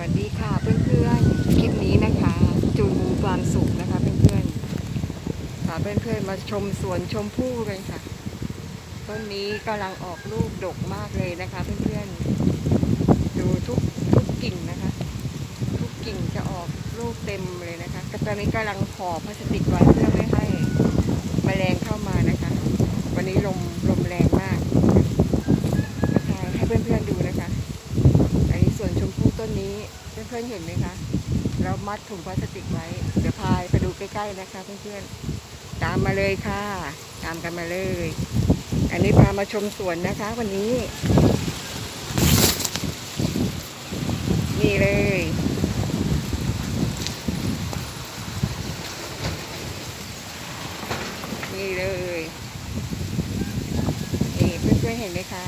วัสดีค่ะเพื่อนๆ คลิปนี้นะคะ จูนมุมความสุขนะคะเพื่อนๆพาเพื่อนๆมาชมสวนชมพู่กันค่ะ ต้นนี้กำลังออกลูกดกมากเลยนะคะเพื่อนๆ ดูทุกทุกกิ่งนะคะ ทุกกิ่งจะออกลูกเต็มเลยนะคะแต่ตอนนี้กำลังห่อพลาสติกไว้เพื่อไม่ให้แมลงเข้ามานะคะ วันนี้ลมลมแรงมากมาถ่ายให้เพื่อนๆดูนะคะ อันนี้ส่วนชมพู่ต้นนี้ เห็นไหมคะ เรามัดถุงพลาสติกไว้ เดี๋ยวพายไปดูใกล้ๆนะคะ เพื่อนๆ ตามมาเลยค่ะ ตามกันมาเลย อันนี้พามาชมสวนนะคะ วันนี้ นี่เลยนี่เลย นี่เพื่อนๆเห็นไหมคะ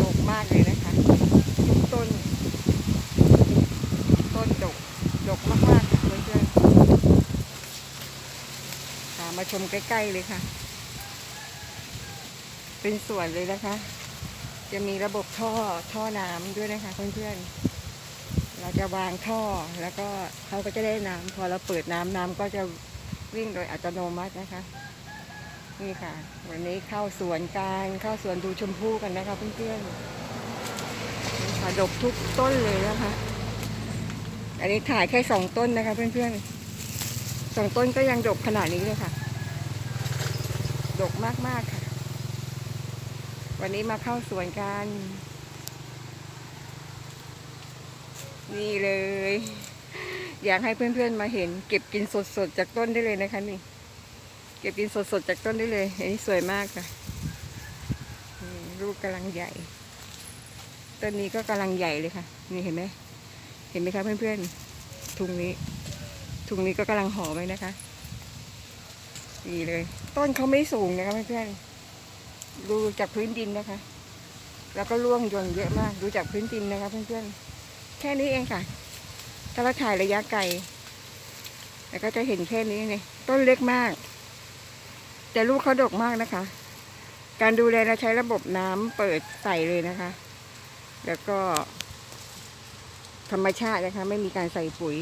ดกมากเลยนะคะ ทุกต้น ต้นดกดกมากๆค่ะเพื่อนๆพามาชมใกล้ๆเลยค่ะ เป็นสวนเลยนะคะ จะมีระบบท่อท่อน้ำด้วยนะคะ เพื่อนๆ เราจะวางท่อแล้วก็เขาก็จะได้น้ำพอเราเปิดน้ำน้ำก็จะวิ่งโดยอัตโนมัตินะคะ นี่ค่ะ วันนี้เข้าสวนการเข้าสวนดูชมพู่กันนะคะ เพื่อนๆนี่ค่ะดกทุกต้นเลยนะคะ อันนี้ถ่ายแค่สองต้นนะคะ เพื่อนๆสองต้นก็ยังดกขนาดนี้เลยค่ะ ดกมากๆค่ะ วันนี้มาเข้าสวนกัน นี่เลย อยากให้เพื่อนๆมาเห็น เก็บกินสดๆจากต้นได้เลยนะคะนี่ เก็บกินสดๆจากต้นได้เลย อันนี้สวยมากค่ะลูกกำลังใหญ่ ต้นนี้ก็กำลังใหญ่เลยค่ะ นี่เห็นไหม เห็นไหมคะเพื่อนๆถุงนี้ถุงนี้ก็กำลังห่อไว้นะคะนี่เลย ต้นเขาไม่สูงนะคะเพื่อนๆดูจากพื้นดินนะคะ แล้วก็ร่วงย่นเยอะมาก ดูจากพื้นดินนะคะเพื่อนๆแค่นี้เองค่ะ ถ้าเราถ่ายระยะไกลแล้วก็จะเห็นแค่นี้เลยต้นเล็กมาก แต่ลูกเขาดกมากนะคะ การดูแลเราใช้ระบบน้ำเปิดใส่เลยนะคะ แล้วก็ ธรรมชาตินะคะ ไม่มีการใส่ปุ๋ย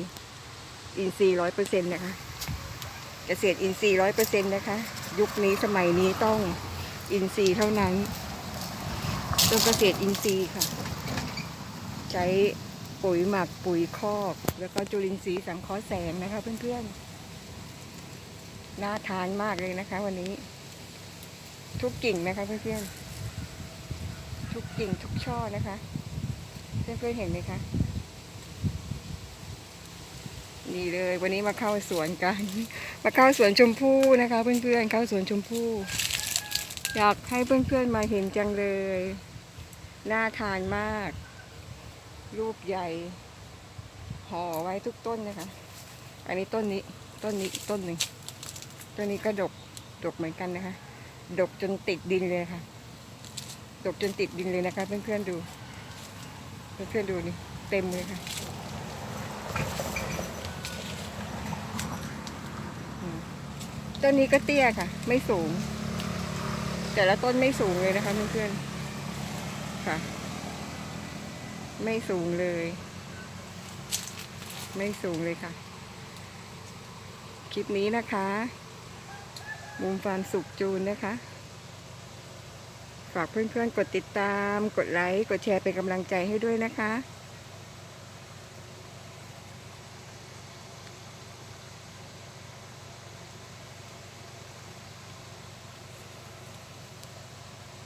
อินทรีย์ร้อยเปอร์เซ็นต์นะคะเกษตรอินทรีย์ร้อยเปอร์เซ็นต์นะคะ ยุคนี้สมัยนี้ต้องอินทรีย์เท่านั้นต้องเกษตรอินทรีย์ค่ะ ใช้ปุ๋ยหมักปุ๋ยคอก แล้วก็จุลินทรีย์สังเคราะห์แสงนะคะ เพื่อนๆน่าทานมากเลยนะคะ วันนี้ ทุกกิ่งนะคะ เพื่อนๆทุกกิ่งทุกช่อนะคะ เพื่อนๆเห็นไหมคะ นี่เลยวันนี้มาเข้าสวนกัน มาเข้าสวนชมพู่นะคะ เพื่อนๆเข้าสวนชมพู่ อยากให้เพื่อนๆมาเห็นจังเลย น่าทานมาก รูปใหญ่ห่อไว้ทุกต้นนะคะ อันนี้ต้นนี้ต้นนี้ต้นหนึ่งต้นนี้ก็ดกดกเหมือนกันนะคะ ดกจนติดดินเลยค่ะ ดกจนติดดินเลยนะคะ เพื่อนๆดู เพื่อนๆดูนี่เต็มเลยค่ะอืม ต้นนี้ก็เตี้ยค่ะ ไม่สูง แต่ละต้นไม่สูงเลยนะคะเพื่อนๆค่ะ ไม่สูงเลย ไม่สูงเลยค่ะ คลิปนี้นะคะ มุมฟาร์มสุขจูนนะคะฝากเพื่อนๆ กดติดตาม กดไลค์ กดแชร์เป็นกำลังใจให้ด้วยนะคะ